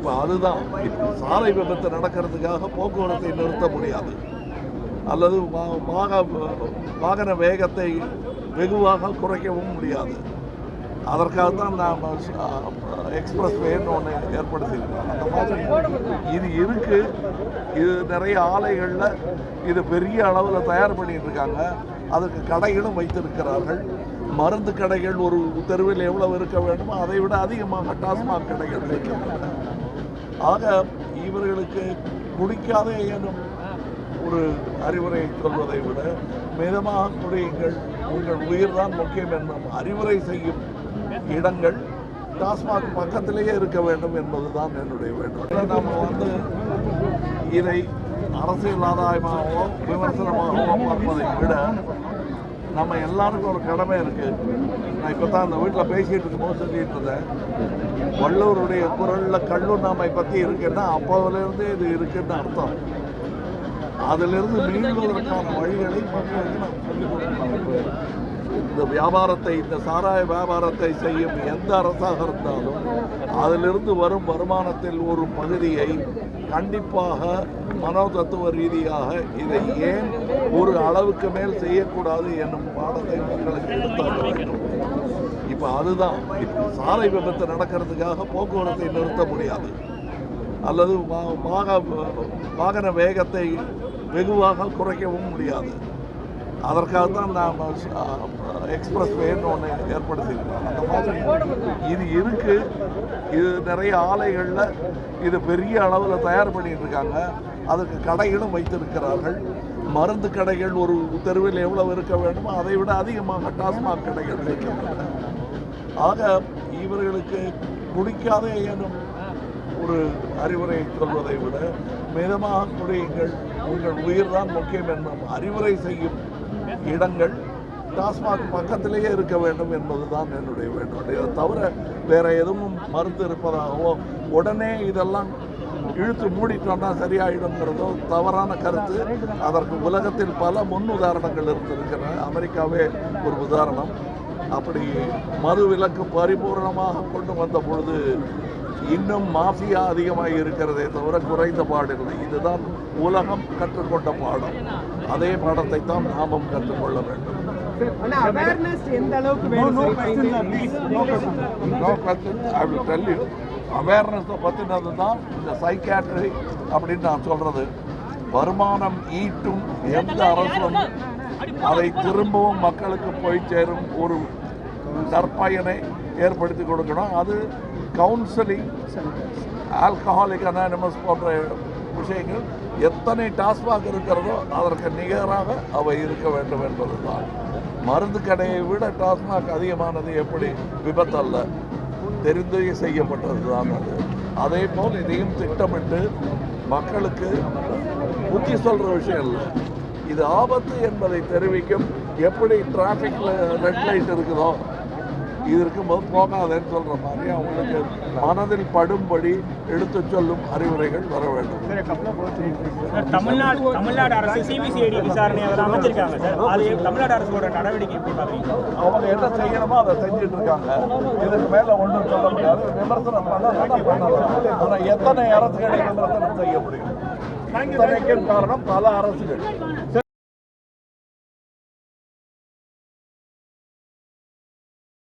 இப்போ அதுதான். இப்போ சாலை விபத்து நடக்கிறதுக்காக போக்குவரத்தை நிறுத்த முடியாது. அல்லது வாக வாகன வேகத்தை வெகுவாக குறைக்கவும் முடியாது. அதற்காக தான் நாம் எக்ஸ்பிரஸ் வேன்னு ஒன்று ஏற்படுத்தியிருக்கோம் அந்த மாதிரி இது இருக்கு. இது நிறைய ஆலைகளில் இது பெரிய அளவில் தயார் பண்ணிட்டு இருக்காங்க அதுக்கு கடைகளும் வைத்திருக்கிறார்கள். மருந்து கடைகள் ஒரு தெருவில் எவ்வளவு இருக்க வேண்டுமோ அதை விட அதிகமாக டாஸ்மாக் கடைகள் வைக்கின்றன ஆக இவர்களுக்கு குடிக்காத எனும் ஒரு அறிவுரை சொல்வதை விட மிதமாக குடியுங்கள். உங்கள் உயிர் தான் முக்கியம் என்னும் அறிவுரை செய்யும் இடங்கள் டாஸ்மாக் பக்கத்திலேயே இருக்க வேண்டும் என்பதுதான் என்னுடைய வேண்டும் நம்ம வந்து இதை அரசியல் ஆதாயமாகவோ விமர்சனமாகவோ பார்ப்பதை விட நம்ம எல்லாருக்கும் ஒரு கடமை இருக்குது நான் இப்போ தான் அந்த வீட்டில் பேசிகிட்டு இருக்கும்போது சொல்லிட்டு இருந்தேன். வள்ளுவருடைய கல்லூர் கல்லுண்ணாமை பற்றி இருக்குன்னா அப்போதுலேருந்து இது இருக்குன்னு அர்த்தம். அதிலிருந்து மீள்வதற்கான வழிகளை மக்களுக்கு நாம் சொல்லிக் கொடுக்கணும். இந்த வியாபாரத்தை இந்த சாராய வியாபாரத்தை செய்யும் எந்த அரசாக இருந்தாலும் அதிலிருந்து வரும் வருமானத்தில் ஒரு பகுதியை கண்டிப்பாக மனோதத்துவ ரீதியாக இதை ஏன் ஒரு அளவுக்கு மேல் செய்யக்கூடாது என்னும் பாடத்தை மக்களுக்கு எடுத்தாக வேண்டும். இப்போ அதுதான். இப்போ சாலை விபத்து நடக்கிறதுக்காக போக்குவரத்தை நிறுத்த முடியாது. அல்லது வாக வாகன வேகத்தை வெகுவாக குறைக்கவும் முடியாது. அதற்காக தான் நாம் எக்ஸ்பிரஸ் வேன்னு ஒன்று ஏற்படுத்தியிருக்கோம் அந்த மாதிரி இது இருக்கு. இது நிறைய ஆலைகளில் இது பெரிய அளவில் தயார் பண்ணிட்டு இருக்காங்க அதுக்கு கடைகளும் வைத்திருக்கிறார்கள். மருந்து கடைகள் ஒரு தெருவில் எவ்வளவு இருக்க வேண்டுமோ அதை விட அதிகமாக டாஸ்மாக் கடைகள் இருக்கின்றன ஆக இவர்களுக்கு குடிக்காதே எனும் ஒரு அறிவுரை சொல்வதை விட மிதமாக குடியுங்கள். உங்கள் உயிர்தான் முக்கியம் என்பது அறிவுரை செய்யும் இடங்கள் டாஸ்மாக் பக்கத்திலேயே இருக்க வேண்டும் என்பதுதான் என்னுடைய வேண்டுகோள். இதை தவிர வேற எதுவும் மருந்து இருப்பதாகவோ உடனே இதெல்லாம் இழுத்து மூடிட்டோம்னா சரியாயிடுங்கிறதோ தவறான கருத்து. அதற்கு உலகத்தில் பல முன் உதாரணங்கள் இருந்திருக்கின்றன. அமெரிக்காவே ஒரு உதாரணம். அப்படி மது விலக்கு பரிபூர்ணமாக கொண்டு வந்த பொழுது இன்னும் மாஃபியா அதிகமாக இருக்கிறதே தவிர குறைந்த பாடில்லை இதுதான் உலகம் கற்றுக்கொண்ட பாடம். அதே பாடத்தை தான் நாமும் கற்றுக்கொள்ள வேண்டும். அவேர்னஸ் பற்றினது தான் இந்த சைக்காட்ரி அப்படின்னு நான் சொல்கிறது வருமானம் ஈட்டும் எந்த அரசும் அதை திரும்பவும் மக்களுக்கு போய் சேரும் ஒரு நற்பயனை ஏற்படுத்தி கொடுக்கணும். அது கவுன்சிலிங் ஆல்கஹாலிக் அனானிமஸ் போன்ற விஷயங்கள் எத்தனை டாஸ்மாக் இருக்கிறதோ அதற்கு நிகராக அவை இருக்க வேண்டும் என்பதுதான். மருந்து கடையை விட டாஸ்மாக் அதிகமானது எப்படி? விபத்தல்ல. தெரிந்து செய்யப்பட்டது தான் அது. அதே போல் இதையும் திட்டமிட்டு மக்களுக்கு புத்தி சொல்கிற விஷயம் இல்லை. இது ஆபத்து என்பதை தெரிவிக்கும் எப்படி டிராஃபிக்கில் ரெட் லைட் இருக்குதோ இது இருக்கும்போது போகாதேன்னு சொல்கிற மாதிரி அவங்களுக்கு மனதில் படும்படி எடுத்து சொல்லும் அறிவுரைகள் வர வேண்டும். தமிழ்நாடு தமிழ்நாடு அரசு சிபிசிஐடி விசாரணை அமைச்சிருக்காங்க சார். அது தமிழ்நாடு அரசோட நடவடிக்கை எப்படி அவங்க என்ன செய்யணுமோ அதை செஞ்சுட்டு இருக்காங்க. இதுக்கு மேல ஒன்றும் சொல்ல முடியாது. விமர்சனம் பண்ண பண்ணலாம். ஆனால் எத்தனை அரசுகளை விமர்சனம் செய்ய முடியும்? காரணம் பல அரசுகள்.